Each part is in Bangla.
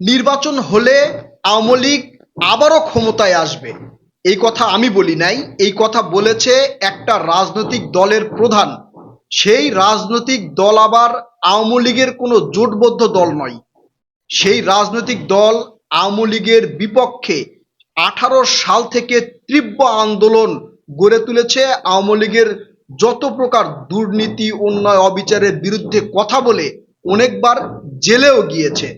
নির্বাচন হলে আওয়ামী লীগ আবারও ক্ষমতায় আসবে। এই কথা আমি বলি নাই, এই কথা বলেছে একটা রাজনৈতিক দলের প্রধান। সেই রাজনৈতিক দল আবার আওয়ামী লীগের কোনো জোটবদ্ধ দল নয়। সেই রাজনৈতিক দল আওয়ামী লীগের বিপক্ষে আঠারো সাল থেকে তীব্র আন্দোলন গড়ে তুলেছে। আওয়ামী লীগের যত প্রকার দুর্নীতি, অন্যায়, অবিচারের বিরুদ্ধে কথা বলে অনেকবার জেলেও গিয়েছে।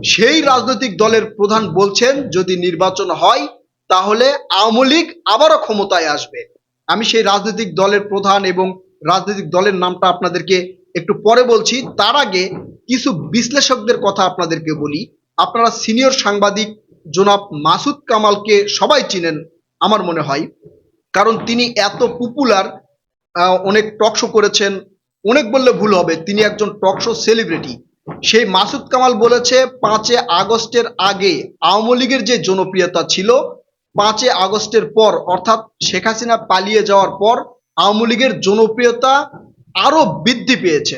সেই রাজনৈতিক দলের প্রধান বলছেন, যদি নির্বাচন হয়, তাহলে আওয়ামী লীগ আবারও ক্ষমতায় আসবে। আমি সেই রাজনৈতিক দলের প্রধান এবং রাজনৈতিক দলের নামটা আপনাদেরকে একটু পরে বলছি। তার আগে কিছু বিশ্লেষকদের কথা আপনাদেরকে বলি। আপনারা সিনিয়র সাংবাদিক জনাব মাসুদ কামালকে সবাই চিনেন, আমার মনে হয়। কারণ তিনি এত পপুলার অনেক টক শো করেছেন। অনেক বললে ভুল হবে। তিনি একজন টক শো সেলিব্রিটি সেই মাসুদ কামাল বলেছে, পাঁচে আগস্টের আগে আওয়ামী লীগের যে জনপ্রিয়তা ছিল, পাঁচে আগস্টের পর, অর্থাৎ শেখ হাসিনা পালিয়ে যাওয়ার পর, আওয়ামী লীগের জনপ্রিয়তা আরও বৃদ্ধি পেয়েছে।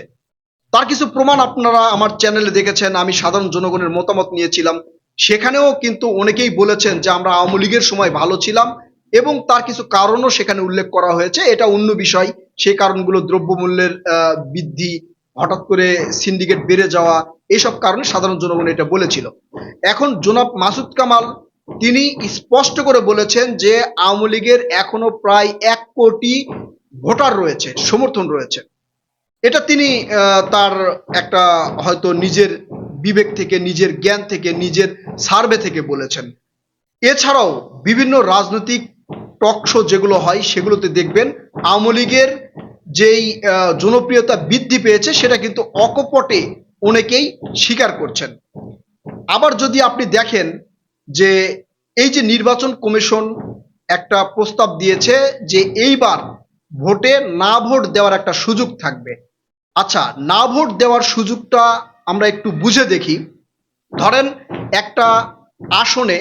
তার কিছু প্রমাণ আপনারা আমার চ্যানেলে দেখেছেন, আমি সাধারণ জনগণের মতামত নিয়েছিলাম। সেখানেও কিন্তু অনেকেই বলেছেন যে আমরা আওয়ামী লীগের সময় ভালো ছিলাম এবং তার কিছু কারণও সেখানে উল্লেখ করা হয়েছে। এটা অন্য বিষয়, সেই কারণগুলো দ্রব্যমূল্যের বৃদ্ধি হঠাৎ করে সিন্ডিকেট বেড়ে যাওয়া এইসব কারণে সাধারণ জনগণ এটা বলেছিল। এখন জনাব মাসুদ কামাল, তিনি স্পষ্ট করে বলেছেন যে আওয়ামী লীগের এখনও প্রায় এক কোটি ভোটার রয়েছে, সমর্থন রয়েছে। এটা তিনি তার একটা হয়তো নিজের বিবেক থেকে, নিজের জ্ঞান থেকে, নিজের সার্ভে থেকে বলেছেন। এছাড়াও বিভিন্ন রাজনৈতিক টক শো যেগুলো হয় সেগুলোতে দেখবেন আওয়ামী লীগের যেই জনপ্রিয়তা বৃদ্ধি পেয়েছে সেটা কিন্তু অকপটে অনেকেই স্বীকার করছেন। আবার যদি আপনি দেখেন যে এই যে নির্বাচন কমিশন একটা প্রস্তাব দিয়েছে যে এইবার ভোটে না ভোট দেওয়ার একটা সুযোগ থাকবে। আচ্ছা না ভোট দেওয়ার সুযোগটা আমরা একটু বুঝে দেখি। ধরেন একটা আসনে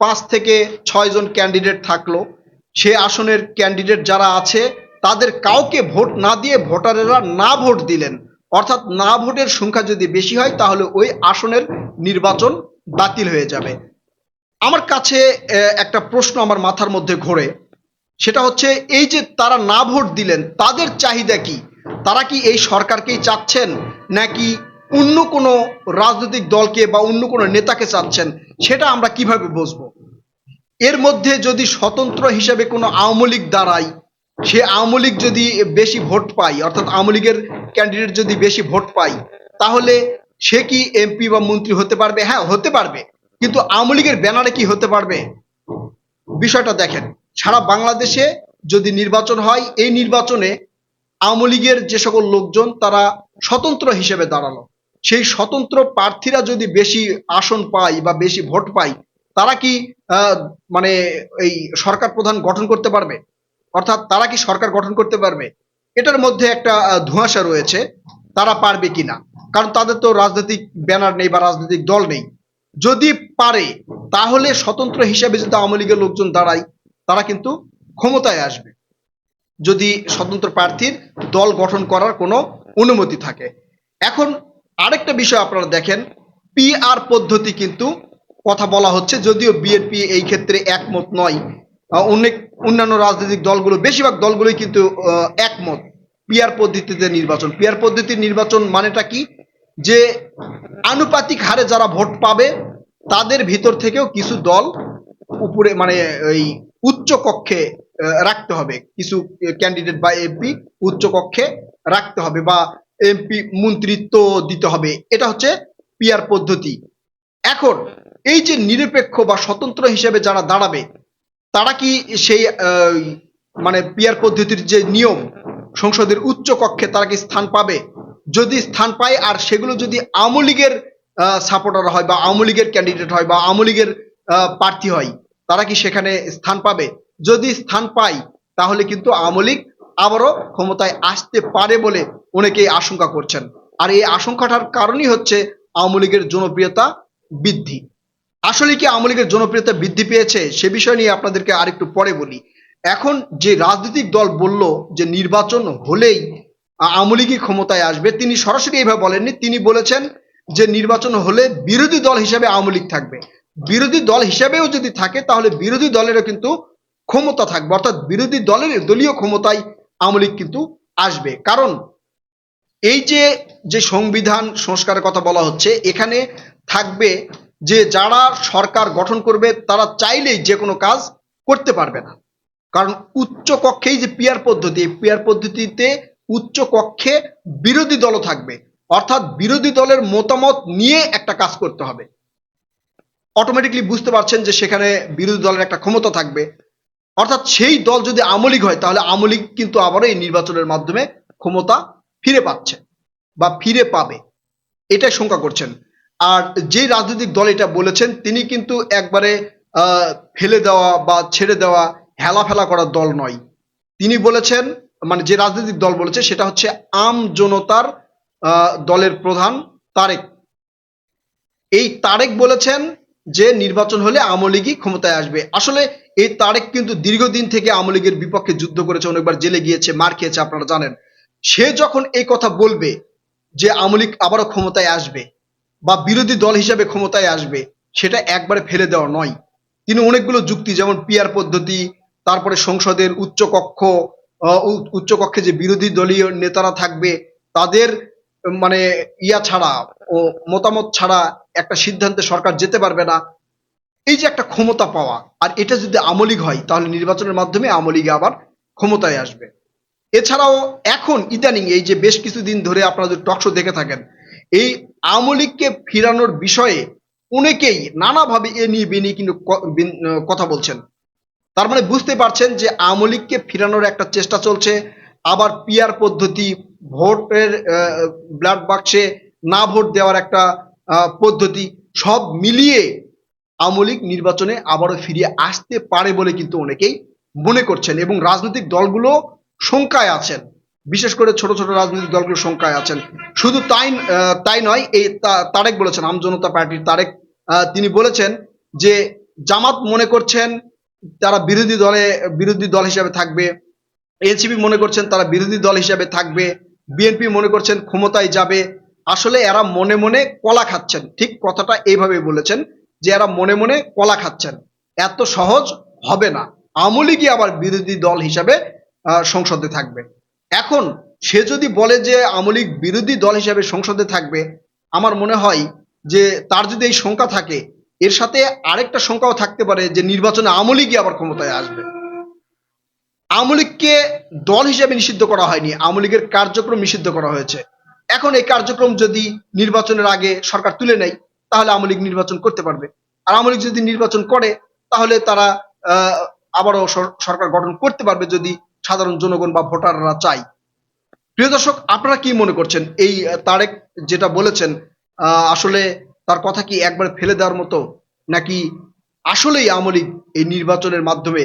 পাঁচ থেকে ছয় জন ক্যান্ডিডেট থাকল। সে আসনের ক্যান্ডিডেট যারা আছে তাদের কাউকে ভোট না দিয়ে ভোটারেরা না ভোট দিলেন। অর্থাৎ না ভোটের সংখ্যা যদি বেশি হয়, তাহলে ওই আসনের নির্বাচন বাতিল হয়ে যাবে। আমার কাছে একটা প্রশ্ন আমার মাথার মধ্যে ঘোরে। সেটা হচ্ছে, এই যে তারা না ভোট দিলেন, তাদের চাহিদা কি? তারা কি এই সরকারকেই চাচ্ছেন, নাকি অন্য কোনো রাজনৈতিক দলকে বা অন্য কোনো নেতাকে চাচ্ছেন? সেটা আমরা কীভাবে বুঝব? এর মধ্যে যদি স্বতন্ত্র হিসেবে কোনো আওয়ামী লীগ দাঁড়ায় সে আওয়ামী লীগ যদি বেশি ভোট পায়, অর্থাৎ আওয়ামী লীগের ক্যান্ডিডেট যদি বেশি ভোট পায়, তাহলে সে কি এমপি বা মন্ত্রী হতে পারবে? হ্যাঁ হতে পারবে। কিন্তু আওয়ামী লীগের ব্যানারে কি হতে পারবে? বিষয়টা দেখেন, সারা বাংলাদেশে যদি নির্বাচন হয়, এই নির্বাচনে আওয়ামী লীগের যে সকল লোকজন, তারা স্বতন্ত্র হিসেবে দাঁড়াল। সেই স্বতন্ত্র প্রার্থীরা যদি বেশি আসন পায় বা বেশি ভোট পায়, তারা কি মানে এই সরকার প্রধান গঠন করতে পারবে? অর্থাৎ তারা কি সরকার গঠন করতে পারবে? এটার মধ্যে একটা ধোঁয়াশা রয়েছে, তারা পারবে কিনা? কারণ তাদের তো রাজনৈতিক ব্যানার নেই বা রাজনৈতিক দল নেই। যদি পারে, তাহলে স্বতন্ত্র হিসাবে যদি আওয়ামী লীগের লোকজন দাঁড়ায়, তারা কিন্তু ক্ষমতায় আসবে। যদি স্বতন্ত্র প্রার্থীর দল গঠন করার কোনো অনুমতি থাকে। এখন আরেকটা বিষয় আপনারা দেখেন পিআর পদ্ধতি কিন্তু কথা বলা হচ্ছে, যদিও বিএনপি এই ক্ষেত্রে একমত নয়। অনেক অন্যান্য রাজনৈতিক দলগুলো, বেশিরভাগ দলগুলোই কিন্তু একমত পিআর পদ্ধতিতে নির্বাচন। পিআর পদ্ধতির নির্বাচন মানেটা কি? যে আনুপাতিক হারে যারা ভোট পাবে, তাদের ভিতর থেকেও কিছু দল উপরে মানে এই উচ্চ কক্ষে রাখতে হবে। কিছু ক্যান্ডিডেট বা এমপি উচ্চ কক্ষে রাখতে হবে বা এমপি মন্ত্রিত্ব দিতে হবে। এটা হচ্ছে পিআর পদ্ধতি। এখন, এই যে নিরপেক্ষ বা স্বতন্ত্র হিসেবে যারা দাঁড়াবে তারা কি সেই মানে পিআর পদ্ধতির যে নিয়ম সংসদের উচ্চ কক্ষে তারা কি স্থান পাবে? যদি স্থান পায়, আর সেগুলো যদি আওয়ামী লীগের সাপোর্টার হয় বা আওয়ামী লীগের ক্যান্ডিডেট হয় বা আওয়ামী লীগের প্রার্থী হয়, তারা কি সেখানে স্থান পাবে? যদি স্থান পায়, তাহলে কিন্তু আওয়ামী লীগ আবারও ক্ষমতায় আসতে পারে বলে অনেকেই আশঙ্কা করছেন। আর এই আশঙ্কাটার কারণই হচ্ছে আওয়ামী লীগের জনপ্রিয়তা বৃদ্ধি। আসলে কি আওয়ামী লীগের জনপ্রিয়তা বৃদ্ধি পেয়েছে? সে বিষয় নিয়ে আপনাদেরকে আরেকটু পরে বলি। এখন যে রাজনৈতিক দল বলল যে নির্বাচন হলেই আওয়ামী লীগই ক্ষমতায় আসবে, তিনি সরাসরি এইভাবে বলেননি। তিনি বলেছেন যে নির্বাচন হলে বিরোধী দল হিসেবে আওয়ামী লীগ থাকবে। বিরোধী দল হিসেবেও যদি থাকে, তাহলে বিরোধী দলেরও কিন্তু ক্ষমতা থাকবে। অর্থাৎ বিরোধী দলের দলীয় ক্ষমতায় আওয়ামী লীগ কিন্তু আসবে। কারণ এই যে যে সংবিধান সংস্কারের কথা বলা হচ্ছে, এখানে থাকবে যে যারা সরকার গঠন করবে, তারা চাইলেই যে কোনো কাজ করতে পারবে না। কারণ উচ্চ কক্ষেই যে পিয়ার পদ্ধতি পিয়ার পদ্ধতিতে উচ্চ কক্ষে বিরোধী দলও থাকবে। অর্থাৎ বিরোধী দলের মতামত নিয়ে একটা কাজ করতে হবে। অটোমেটিকলি বুঝতে পারছেন যে সেখানে বিরোধী দলের একটা ক্ষমতা থাকবে। অর্থাৎ সেই দল যদি আমলিক হয়, তাহলে আমলিক কিন্তু আবারও এই নির্বাচনের মাধ্যমে ক্ষমতা ফিরে পাচ্ছে বা ফিরে পাবে। এটাই শঙ্কা করছেন। আর যে রাজনৈতিক দল এটা বলেছেন, তিনি কিন্তু একবারে ফেলে দেওয়া বা ছেড়ে দেওয়া হেলাফেলা করার দল নয়। তিনি বলেছেন মানে যে রাজনৈতিক দল বলেছে, সেটা হচ্ছে আম জনতার দলের প্রধান তারেক। এই তারেক বলেছেন যে নির্বাচন হলে আওয়ামী লীগই ক্ষমতায় আসবে। আসলে এই তারেক কিন্তু দীর্ঘদিন থেকে আওয়ামী লীগের বিপক্ষে যুদ্ধ করেছে, অনেকবার জেলে গিয়েছে, মার খেয়েছে, আপনারা জানেন। সে যখন এই কথা বলবে যে আওয়ামী লীগ আবারও ক্ষমতায় আসবে বা বিরোধী দল হিসাবে ক্ষমতায় আসবে, সেটা একবারে ফেলে দেওয়া নয়। তিনি অনেকগুলো যুক্তি, যেমন পিয়ার পদ্ধতি, তারপরে সংসদের উচ্চকক্ষ উচ্চকক্ষে যে বিরোধী দলীয় নেতারা থাকবে, তাদের মানে ইয়া ছাড়া ও মতামত ছাড়া একটা সিদ্ধান্তে সরকার যেতে পারবে না। এই যে একটা ক্ষমতা পাওয়া, আর এটা যদি আমলিগ হয়, তাহলে নির্বাচনের মাধ্যমে আমলিগে আবার ক্ষমতায় আসবে। এছাড়াও এখন ইদানিং এই যে বেশ কিছুদিন ধরে আপনারা যদি টকশো দেখে থাকেন এই আওয়ামী লীগকে ফিরানোর বিষয়ে অনেকেই নানাভাবে এ নিয়ে বেনিয়ে কিন্তু কথা বলছেন। তার মানে বুঝতে পারছেন যে আওয়ামী লীগকে ফিরানোর একটা চেষ্টা চলছে, আবার পিয়ার পদ্ধতি, ভোটের ব্লাড বাক্সে না ভোট দেওয়ার একটা পদ্ধতি, সব মিলিয়ে আওয়ামী লীগ নির্বাচনে আবারও ফিরিয়ে আসতে পারে বলে কিন্তু অনেকেই মনে করছেন এবং রাজনৈতিক দলগুলো শঙ্কায় আছেন। বিশেষ করে ছোট ছোট রাজনৈতিক দলগুলো সংখ্যায় আছেন। শুধু তাই তাই নয়, এই তারেক বলেছেন আমজনতা পার্টির তারেক তিনি বলেছেন যে জামাত মনে করছেন তারা বিরোধী দলে, বিরোধী দল হিসাবে থাকবে। এনসিপি মনে করছেন তারা বিরোধী দল হিসাবে থাকবে। বিএনপি মনে করছেন ক্ষমতায় যাবে। আসলে এরা মনে মনে কলা খাচ্ছেন। ঠিক কথাটা এইভাবে বলেছেন যে এরা মনে মনে কলা খাচ্ছেন। এত সহজ হবে না। আওয়ামী লীগই আবার বিরোধী দল হিসাবে সংসদে থাকবে। এখন সে যদি বলে যে আওয়ামী লীগ বিরোধী দল হিসাবে সংসদে থাকবে, আমার মনে হয় যে তার যদি এই শঙ্কা থাকে, এর সাথে আরেকটা শঙ্কাও থাকতে পারে যে নির্বাচনে আওয়ামী লীগই আবার ক্ষমতায় আসবে। আওয়ামী লীগকে দল হিসেবে নিষিদ্ধ করা হয়নি, আওয়ামী লীগের কার্যক্রম নিষিদ্ধ করা হয়েছে। এখন এই কার্যক্রম যদি নির্বাচনের আগে সরকার তুলে নেয়, তাহলে আওয়ামী লীগ নির্বাচন করতে পারবে। আর আওয়ামী লীগ যদি নির্বাচন করে, তাহলে তারা আবারও সরকার গঠন করতে পারবে যদি সাধারণ জনগণ বা ভোটাররা চাই। প্রিয় দর্শক, আপনারা কি মনে করছেন? এই তারেক যেটা বলেছেন আসলে তার কথা কি একবার ফেলে দেওয়ার মতো? নাকি আসলেই আওয়ামী লীগ এই নির্বাচনের মাধ্যমে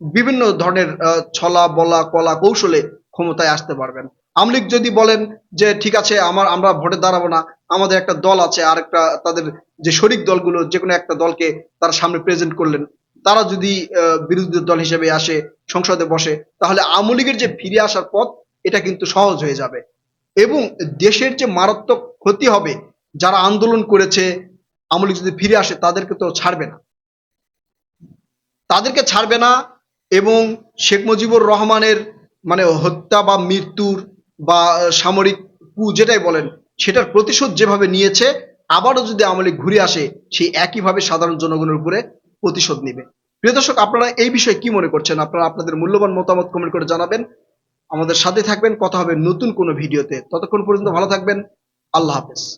বিভিন্ন ধরনের ছলা বলা কলা কৌশলে ক্ষমতায় আসতে পারবেন? আমলিক যদি বলেন যে, ঠিক আছে, আমার, আমরা ভোটে দাঁড়াবো না, আমাদের একটা দল আছে আর একটা তাদের যে শরিক দলগুলো যে কোনো একটা দলকে তারা সামনে প্রেজেন্ট করলেন। তারা যদি বিরোধী দল হিসেবে আসে, সংসদে বসে, তাহলে আওয়ামী লীগের যে ফিরে আসার পথ, এটা কিন্তু সহজ হয়ে যাবে। এবং দেশের যে মারাত্মক ক্ষতি হবে, যারা আন্দোলন করেছে, আওয়ামী লীগ যদি ফিরে আসে, তাদেরকে তো ছাড়বে না। তাদেরকে ছাড়বে না এবং শেখ মুজিবুর রহমানের মানে হত্যা বা মৃত্যুর বা সামরিক কু যেটাই বলেন, সেটার প্রতিশোধ যেভাবে নিয়েছে, আবারও যদি আওয়ামী লীগ ঘুরে আসে, সেই একইভাবে সাধারণ জনগণের উপরে প্রতিশোধ নিবে। প্রিয় দর্শক, আপনারা এই বিষয়ে কি মনে করছেন? আপনারা আপনাদের মূল্যবান মতামত কমেন্ট করে জানাবেন। আমাদের সাথে থাকবেন। কথা হবে নতুন কোনো ভিডিওতে। ততক্ষণ পর্যন্ত ভালো থাকবেন। আল্লাহ হাফেজ।